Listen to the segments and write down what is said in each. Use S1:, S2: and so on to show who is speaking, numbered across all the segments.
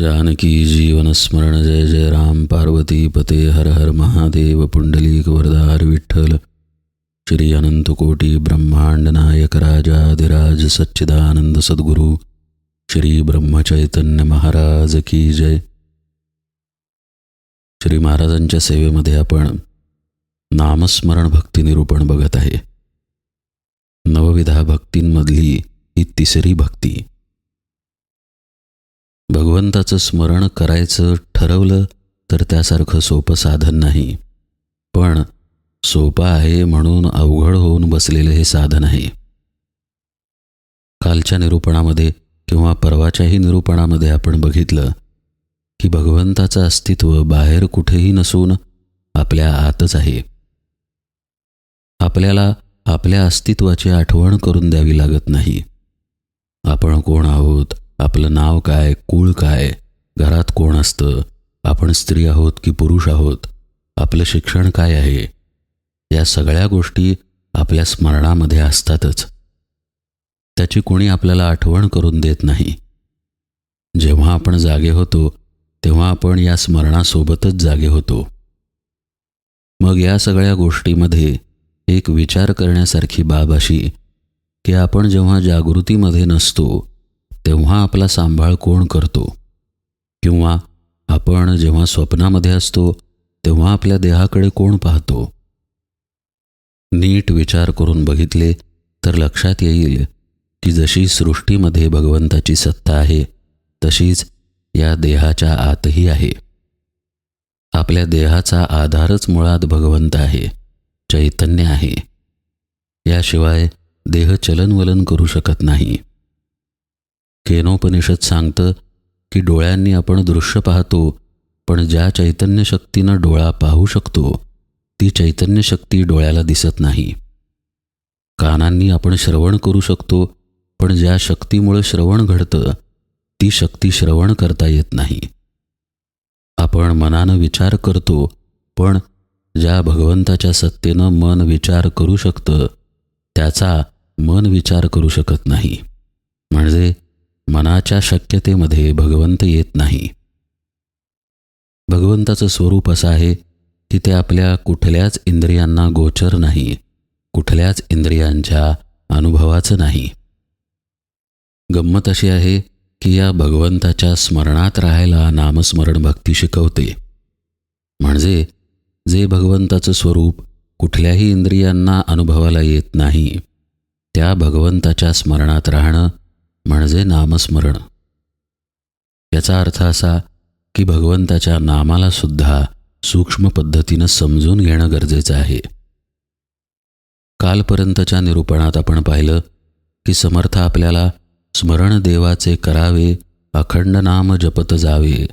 S1: जानकी जीवन स्मरण जय जय राम पार्वती पते हर हर महादेव पुंडलीक वरदार विठ्ठल। श्री अनंतकोटी ब्रह्मांड नायक राजाधिराज सच्चिदानंद सद्गुरु श्री ब्रह्मचैतन्य महाराज की जय। श्री महाराजांच्या सेवेमध्ये आपण नामस्मरण भक्ती निरूपण बघत आहे. नवविधा भक्तींमधली ही तिसरी भक्ती. भगवंताचं स्मरण करायचं ठरवलं तर त्यासारखं सोपं साधन नाही. पण सोपं आहे म्हणून अवघड होऊन बसलेलं हे साधन आहे. कालच्या निरूपणामध्ये किंवा परवाच्याही निरूपणामध्ये आपण बघितलं की भगवंताचं अस्तित्व बाहेर कुठेही नसून आपल्या आतच आहे. आपल्याला आपल्या अस्तित्वाची आठवण करून द्यावी लागत नाही. आपण कोण आहोत? आपलं नाव काय कुळ काय घरात कोण असतं आपण स्त्री आहोत की पुरुष आहोत आपलं शिक्षण काय आहे या सगळ्या गोष्टी आपल्या स्मरणामध्ये असतातच. त्याची कोणी आपल्याला आठवण करून देत नाही. जेव्हा आपण जागे होतो तेव्हा आपण या स्मरणासोबतच जागे होतो. मग या सगळ्या गोष्टीमध्ये एक विचार करण्यासारखी बाब अशी की आपण जेव्हा जागृतीमध्ये नसतो तेव्हा आपला सांभाळ कोण करतो? किंवा आपण जेव्हा स्वप्नामध्ये असतो तेव्हा आपल्या देहाकडे कोण पाहतो? नीट विचार करून बघितले तर लक्षात येईल की जशी सृष्टीमध्ये भगवंताची सत्ता आहे तशीच या देहाच्या आतही आहे. आपल्या देहाचा आधारच मुळात भगवंत आहे चैतन्य आहे. याशिवाय देह चलनवलन करू शकत नाही. केनोपनिषद सांगतं की डोळ्यांनी आपण दृश्य पाहतो पण ज्या चैतन्य शक्तीनं डोळा पाहू शकतो ती चैतन्य शक्ती डोळ्याला दिसत नाही. कानांनी आपण श्रवण करू शकतो पण ज्या शक्तीमुळे श्रवण घडतं ती शक्ती श्रवण करता येत नाही. आपण मनानं विचार करतो पण ज्या भगवंताच्या सत्तेनं मन विचार करू शकतं त्याचा मन विचार करू शकत नाही. म्हणजे मनाच्या शक्यतेमध्ये भगवंत येत नाही. भगवंताचं स्वरूप असं आहे की ते आपल्या कुठल्याच इंद्रियांना गोचर नाही कुठल्याच इंद्रियांच्या अनुभवाचं नाही. गंमत अशी आहे की या भगवंताच्या स्मरणात राहायला नामस्मरण भक्ती शिकवते. म्हणजे जे भगवंताचं स्वरूप कुठल्याही इंद्रियांना अनुभवाला येत नाही त्या भगवंताच्या स्मरणात राहणं म्हणजे नामस्मरण. याचा अर्थ असा की भगवंताच्या नामाला सुद्धा सूक्ष्म पद्धतीनं समजून घेणं गरजेचं आहे. कालपर्यंतच्या निरूपणात आपण पाहिलं की समर्थ आपल्याला स्मरण देवाचे करावे अखंड नाम जपत जावे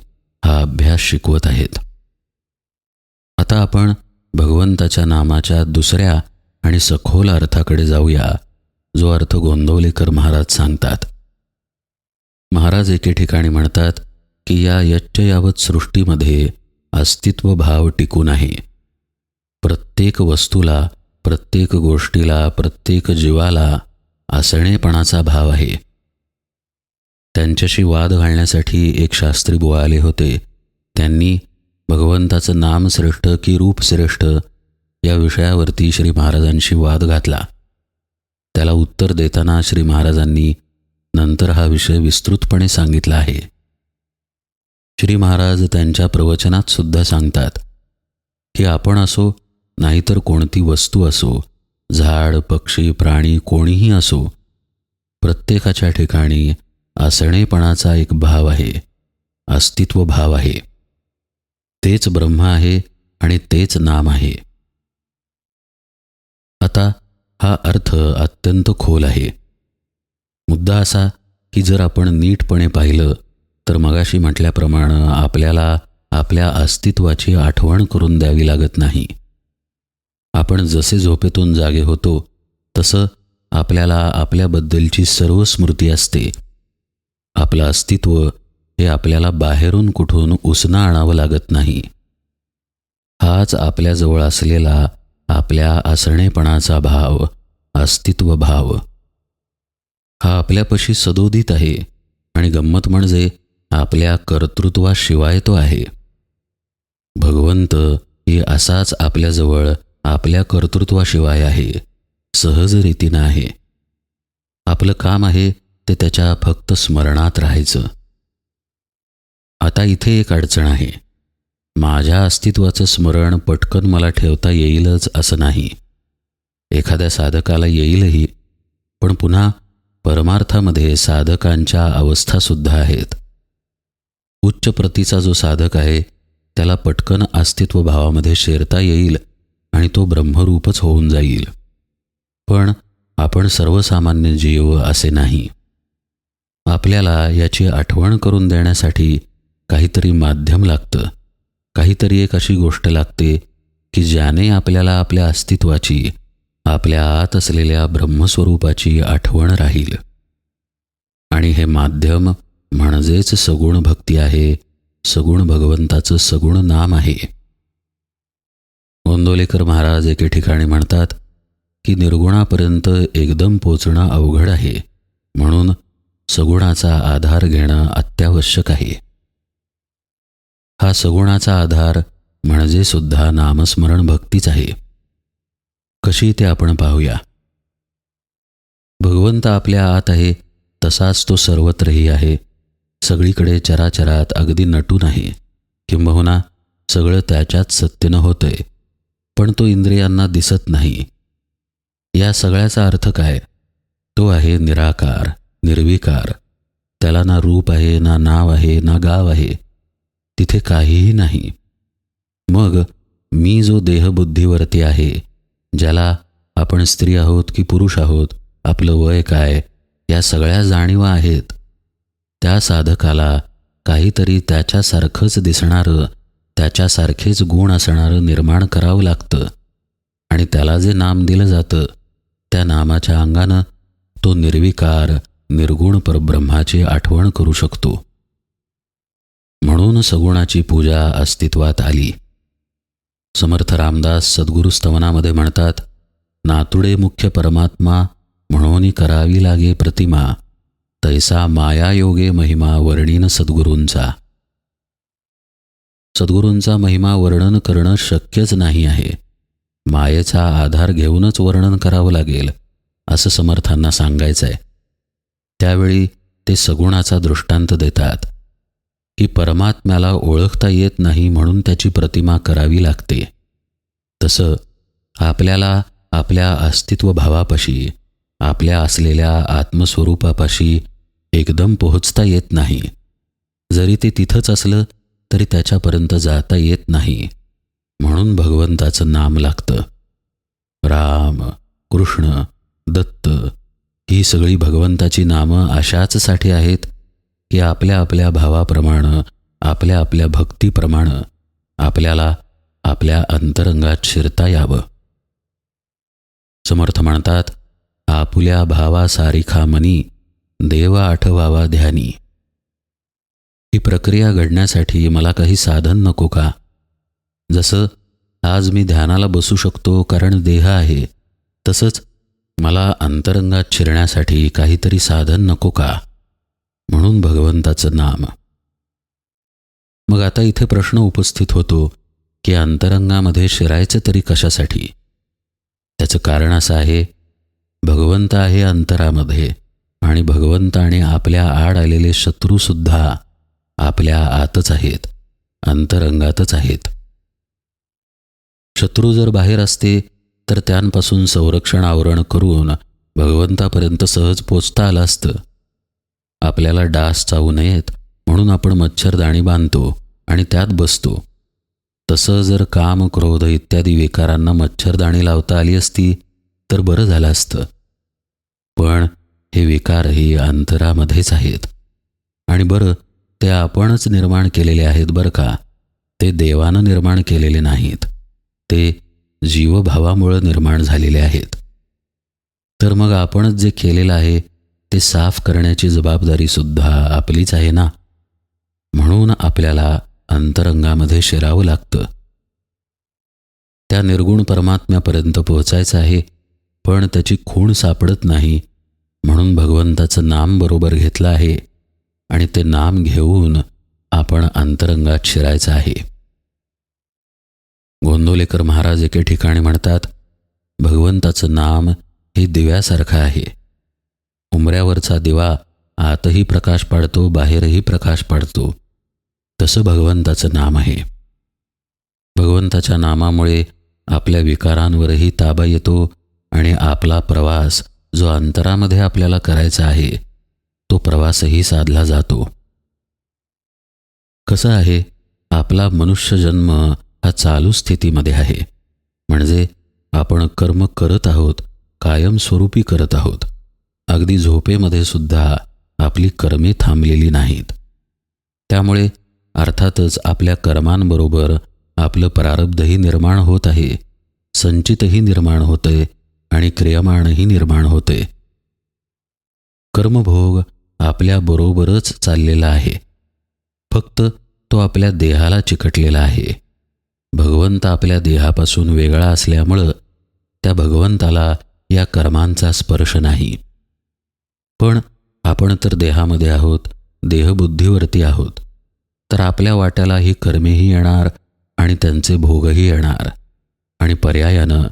S1: हा अभ्यास शिकवत आहेत. आता आपण भगवंताच्या नामाच्या दुसऱ्या आणि सखोल अर्थाकडे जाऊया जो अर्थ गोंदवलेकर महाराज सांगतात. महाराज एके ठिकाणी म्हणतात की या यच्चयावत सृष्टीमध्ये अस्तित्व भाव टिकून आहे प्रत्येक वस्तूला प्रत्येक गोष्टीला प्रत्येक जीवाला असणेपणाचा भाव आहे. त्यांच्याशी वाद घालण्यासाठी एक शास्त्री बुवा आले होते. त्यांनी भगवंताचं नाम श्रेष्ठ की रूप श्रेष्ठ या विषयावरती श्री महाराजांशी वाद घातला. त्याला उत्तर देताना श्री महाराजांनी नंतर हा विषय विस्तृतपणे सांगितला आहे. श्री महाराज त्यांच्या प्रवचनात सुद्धा सांगतात की आपण असो नाहीतर कोणती वस्तू असो झाड पक्षी प्राणी कोणीही असो प्रत्येकाच्या ठिकाणी असणेपणाचा एक भाव आहे अस्तित्व भाव आहे. तेच ब्रह्म आहे आणि तेच नाम आहे. आता हा अर्थ अत्यंत खोल आहे. मुद्दा असा की जर आपण नीटपणे पाहिलं तर मगाशी म्हटल्याप्रमाणे आपल्याला आपल्या अस्तित्वाची आठवण करून द्यावी लागत नाही. आपण जसे झोपेतून जागे होतो तसं आपल्याला आपल्याबद्दलची सर्व स्मृती असते. आपलं अस्तित्व हे आपल्याला बाहेरून कुठून उसना आणावं लागत नाही. हाच आपल्याजवळ असलेला आपल्या असणेपणाचा भाव अस्तित्व भाव हा आपल्यापाशी सदोदित आहे आणि गंमत म्हणजे आपल्या कर्तृत्वाशिवाय तो आहे. भगवंत ही असाच आपल्याजवळ आपल्या कर्तृत्वाशिवाय आहे सहज रीतीनं आहे. आपलं काम आहे ते त्याच्या फक्त स्मरणात राहायचं. आता इथे एक अडचण आहे. माझ्या अस्तित्वाचं स्मरण पटकन मला ठेवता येईलच असं नाही. एखाद्या साधकाला येईलही पण पुन्हा परमार्थामध्ये साधकांच्या अवस्थासुद्धा आहेत. उच्च प्रतीचा जो साधक आहे त्याला पटकन अस्तित्व भावामध्ये शेरता येईल आणि तो ब्रह्मरूपच होऊन जाईल. पण आपण सर्वसामान्य जीव असे नाही. आपल्याला याची आठवण करून देण्यासाठी काहीतरी माध्यम लागतं. काहीतरी एक अशी गोष्ट लागते की ज्याने आपल्याला आपल्या अस्तित्वाची आपल्या आत असलेल्या ब्रह्मस्वरूपाची आठवण राहील. आणि हे माध्यम म्हणजेच सगुण भक्ती आहे सगुण भगवंताचं सगुण नाम आहे. गोंदोलेकर महाराज एके ठिकाणी म्हणतात की निर्गुणापर्यंत एकदम पोचणं अवघड आहे म्हणून सगुणाचा आधार घेणं अत्यावश्यक आहे. हा सगुणाचा आधार म्हणजे सुद्धा नामस्मरण भक्तीच आहे. कशी ते आपण पाहूया. भगवंत आपल्या आत आहे तसाच तो सर्वत्रही आहे. सगळीकडे चराचरात अगदी नटून आहे किंबहुना सगळं त्याच्यात सत्यनं होतंय. पण तो इंद्रियांना दिसत नाही. या सगळ्याचा अर्थ काय? तो आहे निराकार निर्विकार. त्याला ना रूप आहे ना नाव आहे ना गाव आहे. तिथे काहीही नाही. मग मी जो देहबुद्धीवरती आहे ज्याला आपण स्त्री आहोत की पुरुष आहोत आपलं वय काय या सगळ्या जाणीवा आहेत. त्या साधकाला काहीतरी त्याच्यासारखंच दिसणारं त्याच्यासारखेच गुण असणारं निर्माण करावं लागतं. आणि त्याला जे नाम दिलं जातं त्या नामाच्या अंगानं तो निर्विकार निर्गुण परब्रह्माची आठवण करू शकतो. म्हणून सगुणाची पूजा अस्तित्वात आली. समर्थ रामदास सद्गुरू स्तवनामध्ये म्हणतात नातुडे मुख्य परमात्मा म्हणून करावी लागे प्रतिमा. तैसा मायायोगे महिमा वर्णीन सद्गुरूंचा. सद्गुरूंचा महिमा वर्णन करणं शक्यच नाही आहे. मायेचा आधार घेऊनच वर्णन करावं लागेल असं समर्थांना सांगायचं आहे त्यावेळी ते सगुणाचा दृष्टांत देतात. की परमात्म्याला ओळखता येत नाही म्हणून त्याची प्रतिमा करावी लागते. तसं आपल्याला आपल्या अस्तित्वभावापाशी आपल्या असलेल्या आत्मस्वरूपापाशी एकदम पोहोचता येत नाही. जरी ते तिथंच असलं तरी त्याच्यापर्यंत जाता येत नाही. म्हणून भगवंताचं नाम लागतं. राम कृष्ण दत्त ही सगळी भगवंताची नामं अशाचसाठी आहेत की आपल्या आपल्या भावाप्रमाणे आपल्या आपल्या भक्तीप्रमाणे आपल्याला आपल्या अंतरंगात शिरता यावं. समर्थ म्हणतात आपुल्या भावा सारिखा मनी देव आठवावा ध्यानी. ही प्रक्रिया घडण्यासाठी मला काही साधन नको का? जसं आज मी ध्यानाला बसू शकतो कारण देह आहे तसंच मला अंतरंगात शिरण्यासाठी काहीतरी साधन नको का? म्हणून भगवंताचं नाम. मग आता इथे प्रश्न उपस्थित होतो की अंतरंगामध्ये शिरायचं तरी कशासाठी? त्याचं कारण असं आहे भगवंत आहे अंतरामध्ये आणि भगवंत आणि आपल्या आड आलेले शत्रूसुद्धा आपल्या आतच आहेत अंतरंगातच आहेत. शत्रू जर बाहेर असते तर त्यांपासून संरक्षण आवरण करून भगवंतापर्यंत सहज पोचता आलं असतं. आपल्याला डास चावू नयेत म्हणून आपण मच्छरदाणी बांधतो आणि त्यात बसतो. तसं जर काम क्रोध इत्यादी विकारांना मच्छरदाणी लावता आली असती तर बरं झालं असतं. पण हे विकारही अंतरामध्येच आहेत. आणि बरं ते आपणच निर्माण केलेले आहेत बरं का? ते देवानं निर्माण केलेले नाहीत. ते जीवभावामुळं निर्माण झालेले आहेत. तर मग आपणच जे केलेलं आहे ते साफ करण्याची जबाबदारीसुद्धा आपलीच आहे ना? म्हणून आपल्याला अंतरंगामध्ये शिरावं लागतं. त्या निर्गुण परमात्म्यापर्यंत पोहोचायचं आहे पण त्याची खूण सापडत नाही म्हणून भगवंताचं नाम बरोबर घेतलं आहे आणि ते नाम घेऊन आपण अंतरंगात शिरायचं आहे. गोंदोलेकर महाराज एके ठिकाणी म्हणतात भगवंताचं नाम हे दिव्यासारखं आहे. उमऱ्यावरचा दिवा आतही प्रकाश पाडतो बाहेरही प्रकाश पाडतो. तसं भगवंताचं नाम आहे. भगवंताच्या नामामुळे आपल्या विकारांवरही ताबा येतो आणि आपला प्रवास जो अंतरामध्ये आपल्याला करायचा आहे तो प्रवासही साधला जातो. कसं आहे? आपला मनुष्य जन्म हा चालू स्थितीमध्ये आहे. म्हणजे आपण कर्म करत आहोत कायमस्वरूपी करत आहोत. अगदी झोपेमध्ये सुद्धा आपली कर्मे थांबलेली नाहीत. त्यामुळे अर्थातच आपल्या कर्मांबरोबर आपलं प्रारब्धही निर्माण होत आहे संचितही निर्माण होते आणि क्रियमाणही निर्माण होते. कर्मभोग आपल्याबरोबरच चाललेला आहे. फक्त तो आपल्या देहाला चिकटलेला आहे. भगवंत आपल्या देहापासून वेगळा असल्यामुळं त्या भगवंताला या कर्मांचा स्पर्श नाही. पण आपण तर देहामध्ये आहोत देहबुद्धीवरती आहोत. तर आपल्या वाट्याला ही कर्मेही येणार आणि त्यांचे भोगही येणार आणि पर्यायानं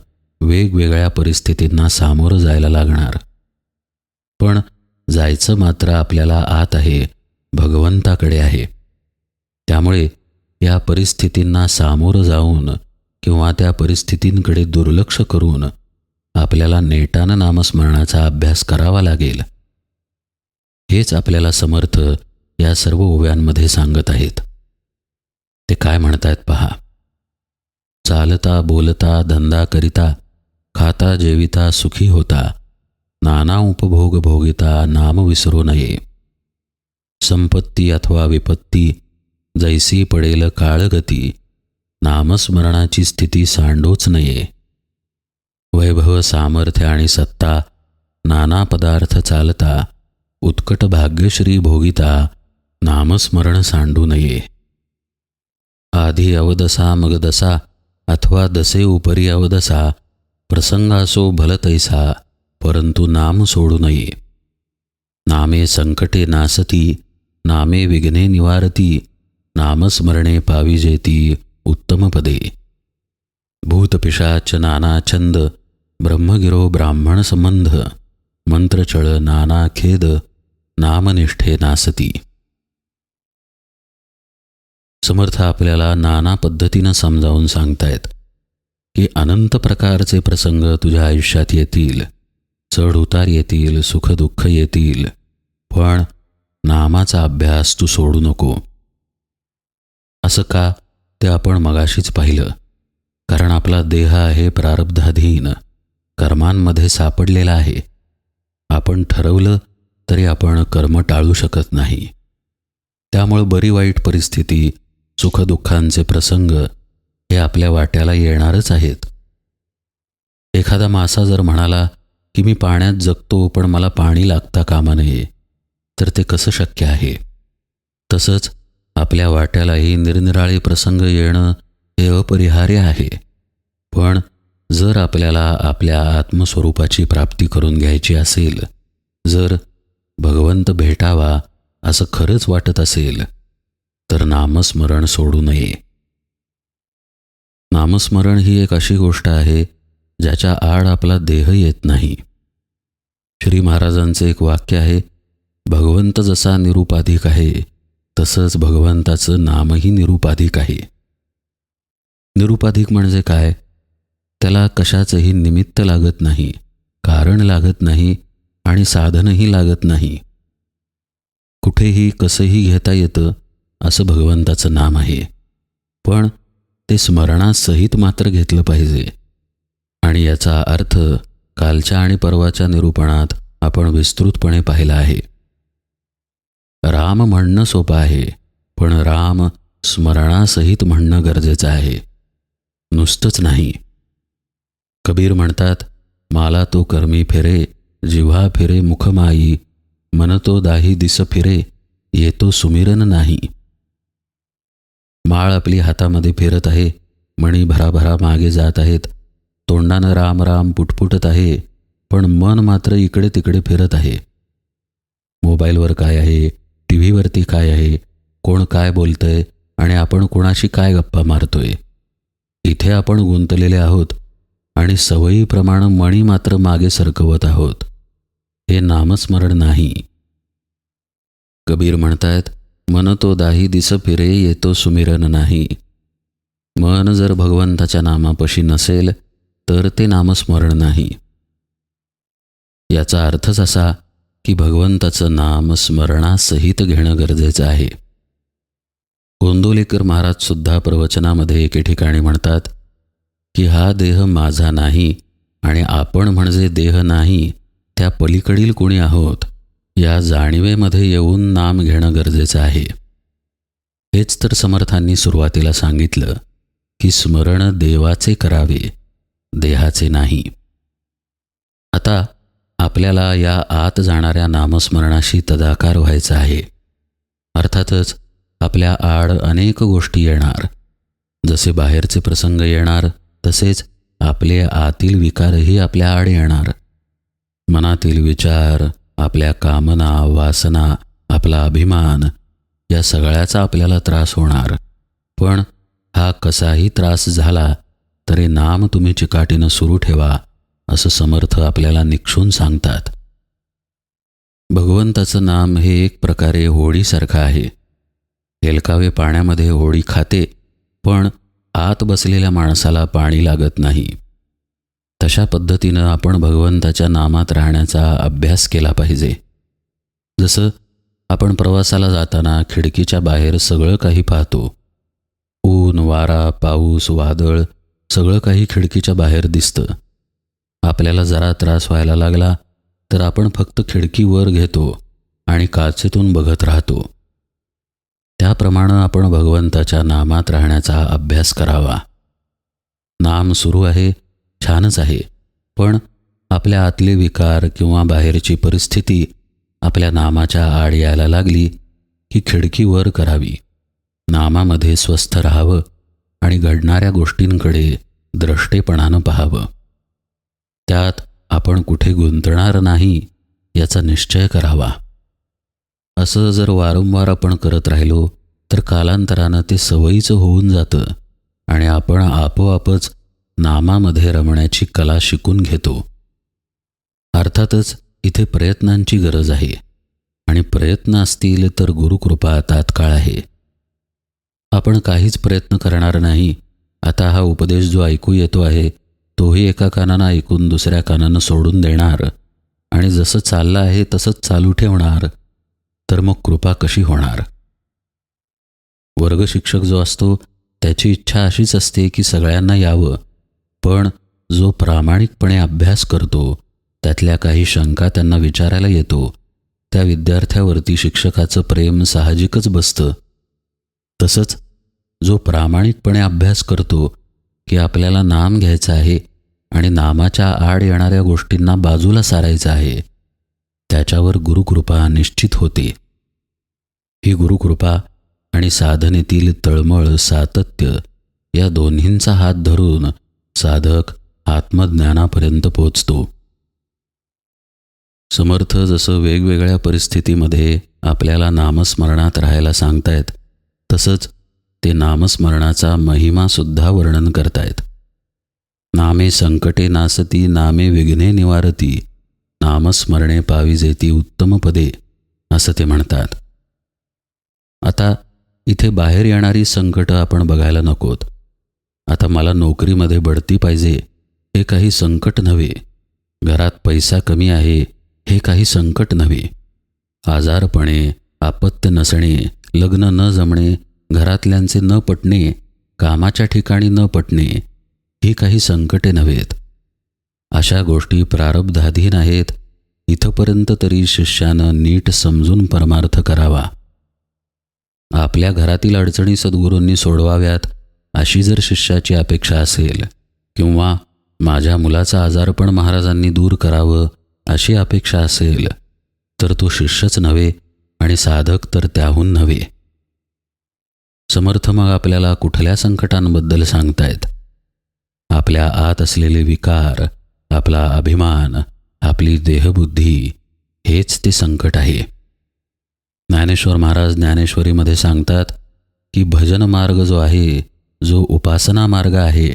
S1: वेगवेगळ्या परिस्थितींना सामोरं जायला लागणार. पण जायचं मात्र आपल्याला आत आहे भगवंताकडे आहे. त्यामुळे या परिस्थितींना सामोरं जाऊन किंवा त्या परिस्थितींकडे दुर्लक्ष करून आपल्याला नेटानं नामस्मरणाचा अभ्यास करावा लागेल. हेच आपल्याला समर्थ या सर्व ओव्यांमध्ये सांगत आहेत. ते काय म्हणतायत पहा. चालता बोलता धंदा करिता खाता जेविता सुखी होता. नाना उपभोग भोगिता नाम विसरू नये. संपत्ती अथवा विपत्ती जैसी पडेल काळगती नामस्मरणाची स्थिती सांडोच नये. वैभव सामर्थ्य आणि सत्ता नाना पदार्थ चालता. उत्कट भाग्यश्री भोगिता नामस्मरण सांडू नये. आधी अवदसा मगदसा अथवा दसे उपरी अवदसा प्रसंगासो भलतैसा परंतु नाम सोडू नये. नामे संकटे नासती नामे विघ्ने निवारती नामस्मरणे पाविजेती उत्तमपदे भूतपिशाच नाना छंद ब्रह्मगिरो ब्राह्मण संबंध. मंत्रचळ नाना खेद नामनिष्ठे नासती. समर्थ आपल्याला नाना पद्धतीनं समजावून सांगतायत की अनंत प्रकारचे प्रसंग तुझ्या आयुष्यात येतील चढ उतार येतील सुखदुःख येतील पण नामाचा अभ्यास तू सोडू नको. असं का? ते आपण मगाशीच पाहिलं. कारण आपला देह आहे प्रारब्धाधीन कर्मांमध्ये सापडलेला आहे. आपण ठरवलं तरी आपण कर्म टाळू शकत नाही. त्यामुळं बरी वाईट परिस्थिती सुखदुःखांचे प्रसंग हे आपल्या वाट्याला येणारच आहेत. एखादा मासा जर म्हणाला की मी पाण्यात जगतो पण मला पाणी लागता कामा नये तर ते कसं शक्य आहे? तसंच आपल्या वाट्यालाही निरनिराळे प्रसंग येणं हे अपरिहार्य आहे. पण जर आपल्याला आपल्या आत्मस्वरूपाची प्राप्ती करून घ्यायची असेल जर भगवंत भेटावा असं खरंच वाटत असेल तर नामस्मरण सोडू नये. नामस्मरण ही एक अशी गोष्ट आहे ज्याच्या आड आपला देह येत नाही. श्री महाराजांचे एक वाक्य आहे भगवंत जसा निरुपाधिक आहे तसंच भगवंताचं नामही निरुपाधिक आहे. निरुपाधिक म्हणजे काय? त्याला कशाचंही निमित्त लागत नाही कारण लागत नाही आणि साधनही लागत नाही. कुठेही कसंही घेता येतं असं भगवंताचं नाम आहे. पण ते स्मरणासहित मात्र घेतलं पाहिजे. आणि याचा अर्थ कालच्या आणि परवाच्या निरूपणात आपण विस्तृतपणे पाहिला आहे. राम म्हणणं सोपं आहे पण राम स्मरणासहित म्हणणं गरजेचं आहे. नुसतंच नाही. कबीर म्हणतात माला तो कर्मी फिरे जिव्हा फिरे मुखमाई मन तो दाही दिस फिरे येतो सुमिरन नाही. माळ आपली हातामध्ये फिरत आहे मणी भराभरा मागे जात आहेत तोंडानं राम राम पुटपुटत आहे पण मन मात्र इकडे तिकडे फिरत आहे. मोबाईलवर काय आहे टी व्हीवरती काय आहे कोण काय बोलतंय आणि आपण कोणाशी काय गप्पा मारतोय? इथे आपण गुंतलेले आहोत आणि सवयीप्रमाणे मणी मात्र मागे सरकवत आहोत. हे नामस्मरण नाही. कबीर म्हणतायत मन तो दाही दिस फिरे येतो सुमिरन नाही. मन जर भगवंताच्या नामापशी नसेल तर ते नामस्मरण नाही. याचा अर्थच असा की भगवंताचं नाम स्मरणासहित घेणं गरजेचं आहे. गोंदोलेकर महाराज सुद्धा प्रवचनामध्ये एके ठिकाणी म्हणतात की हा देह माझा नाही आणि आपण म्हणजे देह नाही त्या पलीकडील कोणी आहोत या जाणीवेमध्ये येऊन नाम घेणं गरजेचं आहे. हेच तर समर्थांनी सुरुवातीला सांगितलं की स्मरण देवाचे करावे देहाचे नाही. आता आपल्याला या आत जाणाऱ्या नामस्मरणाशी तदाकार व्हायचा आहे. अर्थातच आपल्या आड अनेक गोष्टी येणार जसे बाहेरचे प्रसंग येणार तसेच आपले आतील विकारही आपल्या आड येणार. मनातील विचार आपल्या कामना वासना आपला अभिमान या सगळ्याचा आपल्याला त्रास होणार. पण हा कसाही त्रास झाला तरी नाम तुम्ही चिकाटीनं सुरू ठेवा असं समर्थ आपल्याला निक्षून सांगतात. भगवंताचं नाम हे एक प्रकारे होळीसारखं आहे. हेलकावे पाण्यामध्ये होळी खाते पण आत बसलेल्या माणसाला पाणी लागत नाही. तशा पद्धतीनं आपण भगवंताच्या नामात राहण्याचा अभ्यास केला पाहिजे. जसं आपण प्रवासाला जाताना खिडकीच्या बाहेर सगळं काही पाहतो. ऊन वारा पाऊस वादळ सगळं काही खिडकीच्या बाहेर दिसतं. आपल्याला जरा त्रास व्हायला लागला तर आपण फक्त खिडकी वर घेतो आणि काचेतून बघत राहतो. त्याप्रमाणे आपण भगवंताच्या नामात राहण्याचा अभ्यास करावा. नाम सुरू आहे छानच आहे पण आपल्या आतले विकार किंवा बाहेरची परिस्थिती आपल्या नामाच्या आड यायला लागली की खिडकी वर करावी. नामामध्ये स्वस्थ राहावं आणि घडणाऱ्या गोष्टींकडे द्रष्टेपणानं पाहावं. त्यात आपण कुठे गुंतणार नाही याचा निश्चय करावा. असं जर वारंवार आपण करत राहिलो तर कालांतरानं ते सवयीचं होऊन जातं आणि आपण आपोआपच नामामध्ये रमण्याची कला शिकून घेतो. अर्थातच इथे प्रयत्नांची गरज आहे आणि प्रयत्न असतील तर गुरुकृपा तात्काळ आहे. आपण काहीच प्रयत्न करणार नाही. आता हा उपदेश जो ऐकू येतो आहे तोही एका कानानं ऐकून दुसऱ्या कानानं सोडून देणार. आणि जसं चाललं आहे तसंच चालू ठेवणार. तर मग कृपा कशी होणार? वर्गशिक्षक जो असतो त्याची इच्छा अशीच असते की सगळ्यांना यावं. पण जो प्रामाणिकपणे अभ्यास करतो त्यातल्या काही शंका त्यांना विचारायला येतो. त्या विद्यार्थ्यावरती शिक्षकाचं प्रेम साहजिकच बसतं. तसंच जो प्रामाणिकपणे अभ्यास करतो की आपल्याला नाम घ्यायचं आहे आणि नामाच्या आड येणाऱ्या गोष्टींना बाजूला सारायचं आहे त्याच्यावर गुरुकृपा निश्चित होते. ही गुरुकृपा आणि साधनेतील तळमळ सातत्य या दोन्हींचा हात धरून साधक आत्मज्ञानापर्यंत पोचतो. समर्थ जसं वेगवेगळ्या परिस्थितीमध्ये आपल्याला नामस्मरणात राहायला सांगतायत तसंच ते नामस्मरणाचा महिमासुद्धा वर्णन करतायत. नामे संकटे नासती नामे विघ्ने निवारती नामस्मरणे पाविजेती उत्तम पदे असं ते म्हणतात. आता इथे बाहेर येणारी संकटं आपण बघायला नकोत. आता मला नोकरीमध्ये बढती पाहिजे हे काही संकट नव्हे. घरात पैसा कमी आहे हे काही संकट नव्हे. आजारपणे आपत्य नसणे लग्न न जमणे घरातल्यांचे न पटणे कामाच्या ठिकाणी न पटणे ही काही संकटे नव्हेत. अशा गोष्टी प्रारब्धाधीन आहेत. इथंपर्यंत तरी शिष्यानं नीट समजून परमार्थ करावा. आपल्या घरातील अडचणी सद्गुरूंनी सोडवाव्यात अशी जर शिष्याची अपेक्षा असेल किंवा माझ्या मुलाचा आजारपण महाराजांनी दूर करावं अशी अपेक्षा असेल तर तो शिष्यच नव्हे आणि साधक तर त्याहून नव्हे. समर्थ मग आपल्याला कुठल्या संकटांबद्दल सांगतायत? आपल्या आत असलेले विकार आपला अभिमान आपली देहबुद्धी हेच ते संकट आहे. ज्ञानेश्वर महाराज ज्ञानेश्वरीमध्ये सांगतात की भजन मार्ग जो आहे जो उपासना मार्ग आहे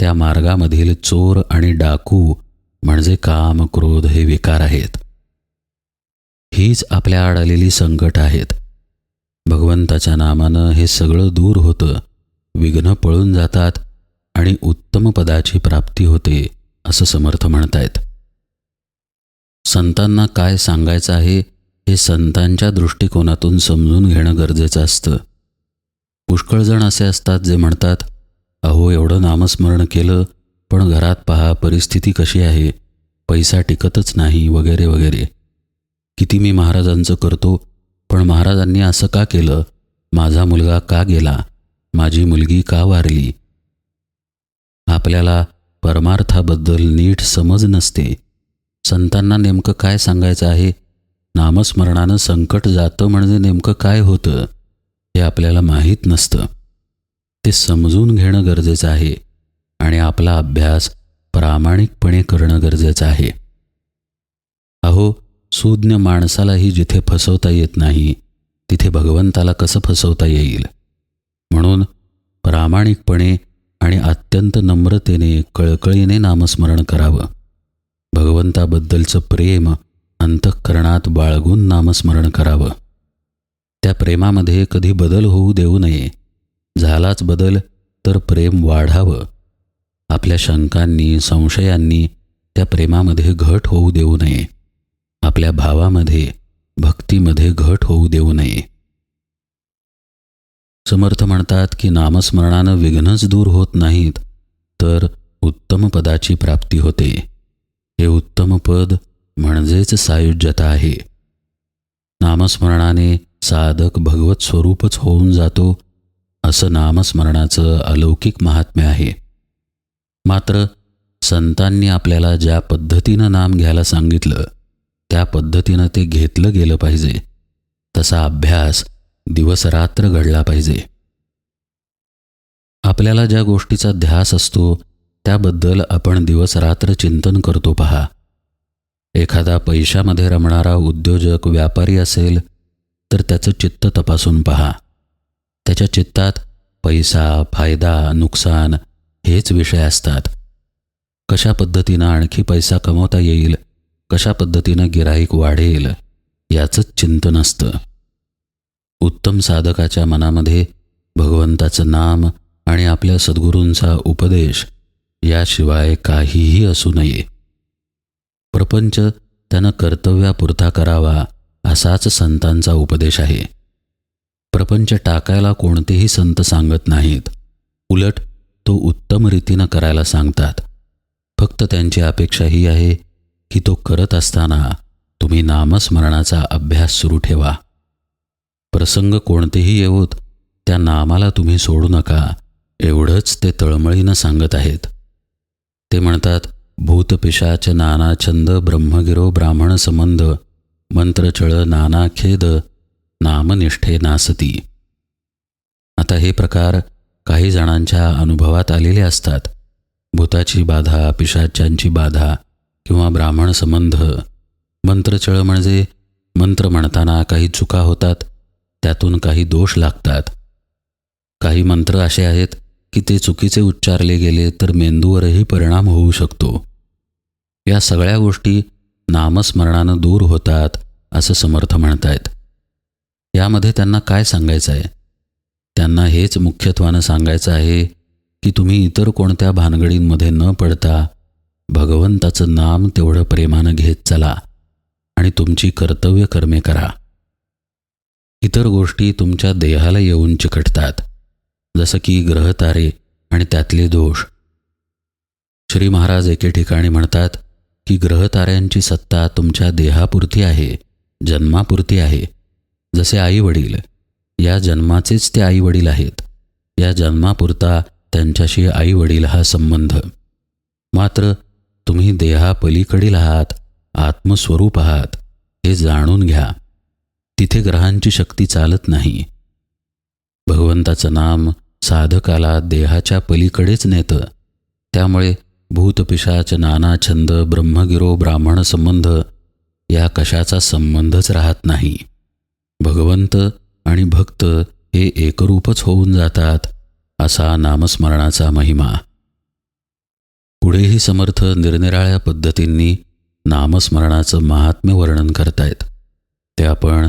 S1: त्या मार्गामधील चोर आणि डाकू म्हणजे काम क्रोध हे विकार आहेत. हीच आपल्या आड आलेली संकट आहेत. भगवंताच्या नामानं हे सगळं दूर होतं विघ्न पळून जातात आणि उत्तम पदाची प्राप्ती होते. असं समर्थ म्हणतायत. संतांना काय सांगायचं आहे हे संतांच्या दृष्टिकोनातून समजून घेणं गरजेचं असतं. पुष्कळ जण असे असतात जे म्हणतात अहो एवढं नामस्मरण केलं पण घरात पहा परिस्थिती कशी आहे पैसा टिकतच नाही वगैरे वगैरे. किती मी महाराजांचं करतो पण महाराजांनी असं का केलं? माझा मुलगा का गेला? माझी मुलगी का वारली? आपल्याला परमार्थाबद्दल नीट समज नसते. संतांना नेमकं काय सांगायचं आहे? नामस्मरणानं संकट जातं म्हणजे नेमकं काय होतं? हे आपल्याला माहीत नसतं. ते समजून घेणं गरजेचं आहे आणि आपला अभ्यास प्रामाणिकपणे करणं गरजेचं आहे. अहो सुज्ञ माणसालाही जिथे फसवता येत नाही तिथे भगवंताला कसं फसवता येईल? म्हणून प्रामाणिकपणे आणि अत्यंत नम्रतेने कळकळीने नामस्मरण करावं. भगवंताबद्दलचं प्रेम अंतःकरणात बाळगून नामस्मरण करावं. त्या प्रेमामध्ये कधी बदल होऊ देऊ नये. झालाच बदल तर प्रेम वाढावं. आपल्या शंकांनी संशयांनी त्या प्रेमामध्ये घट होऊ देऊ नये. आपल्या भावामध्ये भक्तीमध्ये घट होऊ देऊ नये. समर्थ म्हणतात की नामस्मरणानं विघ्नच दूर होत नाहीत तर उत्तम पदाची प्राप्ती होते. हे उत्तम पद म्हणजेच सायुज्यता आहे. नामस्मरणाने साधक भगवत स्वरूपच होऊन जातो असं नामस्मरणाचं अलौकिक महात्म्य आहे. मात्र संतांनी आपल्याला ज्या पद्धतीनं नाम घ्यायला सांगितलं त्या पद्धतीनं ते घेतलं गेलं पाहिजे. तसा अभ्यास दिवसरात्र घडला पाहिजे. आपल्याला ज्या गोष्टीचा ध्यास असतो त्याबद्दल आपण दिवसरात्र चिंतन करतो पहा. एखादा पैशामध्ये रमणारा उद्योजक व्यापारी असेल तर त्याचं चित्त तपासून पहा. त्याच्या चित्तात पैसा फायदा नुकसान हेच विषय असतात. कशा पद्धतीनं आणखी पैसा कमवता येईल कशा पद्धतीनं गिराईक वाढेल याचंच चिंतन असतं. उत्तम साधकाच्या मनामध्ये भगवंताचं नाम आणि आपल्या सद्गुरूंचा उपदेश याशिवाय काहीही असू नये. प्रपंच त्यानं कर्तव्यापुरता करावा असाच संतांचा उपदेश आहे. प्रपंच टाकायला कोणतेही संत सांगत नाहीत. उलट तो उत्तम रीतीनं करायला सांगतात. फक्त त्यांची अपेक्षा ही आहे की तो करत असताना तुम्ही नामस्मरणाचा अभ्यास सुरू ठेवा. प्रसंग कोणतेही येवोत त्या नामाला तुम्ही सोडू नका. एवढंच ते तळमळीनं सांगत आहेत. ते म्हणतात भूतपिशाच नाना छंद ब्रह्मगिरो ब्राह्मण संबंध मंत्रचळ नाना खेद नामनिष्ठे नासती. आता हे प्रकार काही जणांच्या अनुभवात आलेले असतात. भूताची बाधा पिशाच्यांची बाधा किंवा ब्राह्मण संबंध. मंत्रचळ म्हणजे मंत्र म्हणताना काही चुका होतात त्यातून काही दोष लागतात. काही मंत्र असे आहेत की ते चुकीचे उच्चारले गेले तर मेंदूवरही परिणाम होऊ शकतो. या सगळ्या गोष्टी नामस्मरणानं दूर होतात असं समर्थ म्हणतायत. यामध्ये त्यांना काय सांगायचं आहे? त्यांना हेच मुख्यत्वानं सांगायचं आहे की तुम्ही इतर कोणत्या भानगडींमध्ये न पडता भगवंताचं नाम तेवढं प्रेमानं घेत चला आणि तुमची कर्तव्य कर्मे करा. इतर गोष्टी तुमच्या देहाला येऊन चिकटतात जसं की ग्रहतारे आणि त्यातले दोष. श्री महाराज एके ठिकाणी म्हणतात की ग्रहताऱ्यांची सत्ता तुमच्या देहापुरती आहे जन्मापुरती आहे. जसे आई वडील या जन्माचेच ते आई वडील आहेत. या जन्मापुरता त्यांच्याशी आई वडील हा संबंध. मात्र तुम्ही देहापलीकडील आहात आत्मस्वरूप आहात हे जाणून घ्या. तिथे ग्रहांची शक्ती चालत नाही. भगवंताचं नाम साधकाला देहाच्या पलीकडेच नेतं. त्यामुळे भूतपिशाच नाना छंद ब्रह्मगिरो ब्राह्मण संबंध या कशाचा संबंधच राहत नाही. भगवंत आणि भक्त हे एकरूपच होऊन जातात असा नामस्मरणाचा महिमा. पुढेही समर्थ निरनिराळ्या पद्धतींनी नामस्मरणाचं महात्म्य वर्णन करतायत. ते आपण